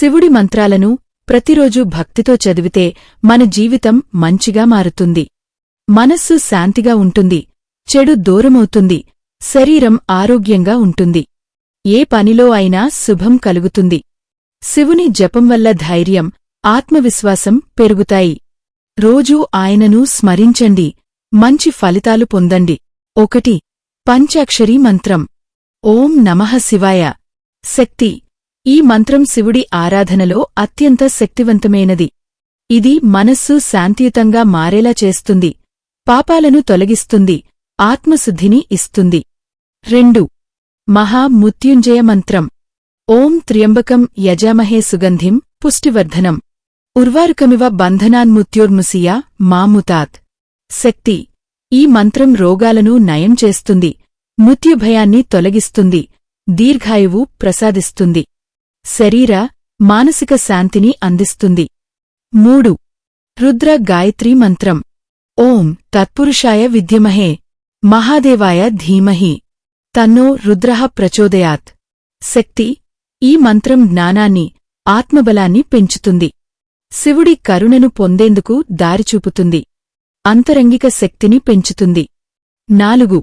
శివుడి మంత్రాలను ప్రతిరోజూ భక్తితో చదివితే మన జీవితం మంచిగా మారుతుంది. మనస్సు శాంతిగా ఉంటుంది. చెడు దూరమవుతుంది. శరీరం ఆరోగ్యంగా ఉంటుంది. ఏ పనిలో అయినా శుభం కలుగుతుంది. శివుని జపం వల్ల ధైర్యం ఆత్మవిశ్వాసం పెరుగుతాయి. రోజూ ఆయనను స్మరించండి. మంచి ఫలితాలు పొందండి. ఒకటి పంచాక్షరీ మంత్రం. ఓం నమః శివాయ. శక్తి ఈ మంత్రం శివుడి ఆరాధనలో అత్యంత శక్తివంతమైనది. ఇది మనస్సు శాంతియుతంగా మారేలా చేస్తుంది పాపాలను తొలగిస్తుంది ఆత్మశుద్ధిని ఇస్తుంది. రెండు. మహా మంత్రం. ఓం త్ర్యంబకం యజామహే సుగంధిం పుష్టివర్ధనం. ఉర్వారుకమివ బంధనాన్ముత్యోర్ముసియా మాముతాత్ శక్తి. ఈ మంత్రం రోగాలను నయం చేస్తుంది మృత్యుభయాన్ని తొలగిస్తుంది దీర్ఘాయువు ప్రసాదిస్తుంది. శరీర మానసిక శాంతిని అందిస్తుంది. మూడు. రుద్ర గాయత్రీ మంత్రం. ఓం తత్పురుషాయ విద్యమహే. మహాదేవాయ ధీమహి. తన్నో రుద్రః ప్రచోదయాత్. శక్తి. ఈ మంత్రం జ్ఞానాన్ని ఆత్మబలాన్ని పెంచుతుంది. శివుడి కరుణను పొందేందుకు దారిచూపుతుంది అంతరంగిక శక్తిని పెంచుతుంది. నాలుగు.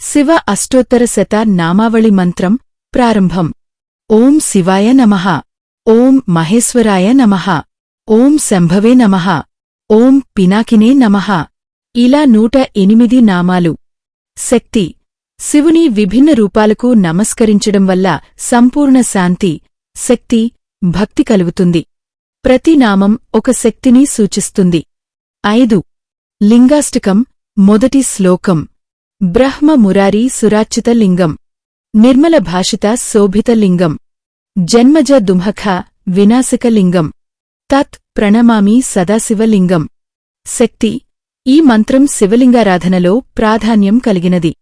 శివ అష్టోత్తర శత నామావళి మంత్రం ప్రారంభం. ఓం శివాయ నమః. ఓం మహేశ్వరాయ నమః. ఓం శంభవే నమః. ఓం పినాకినే నమః. ఇలా నూట ఎనిమిది నామాలు. శక్తి. శివుని విభిన్న రూపాలకు నమస్కరించడం వల్ల సంపూర్ణ శాంతి శక్తి భక్తి కలుగుతుంది. ప్రతి నామం ఒక శక్తిని సూచిస్తుంది. ఐదు. లింగాష్టకం మొదటి శ్లోకం. బ్రహ్మ మురారి సురాచిత లింగం. నిర్మల భాషిత శోభిత లింగం. జన్మజ దుమఖ వినాశక లింగం. తత్ ప్రణమామి సదాశివలింగం శక్తి ఈ మంత్రం శివలింగారాధనలో ప్రాధాన్యం కలిగినది.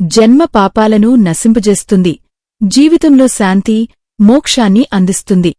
జన్మ పాపాలను నశింపజేస్తుంది. జీవితంలో శాంతి మోక్షాన్ని అందిస్తుంది.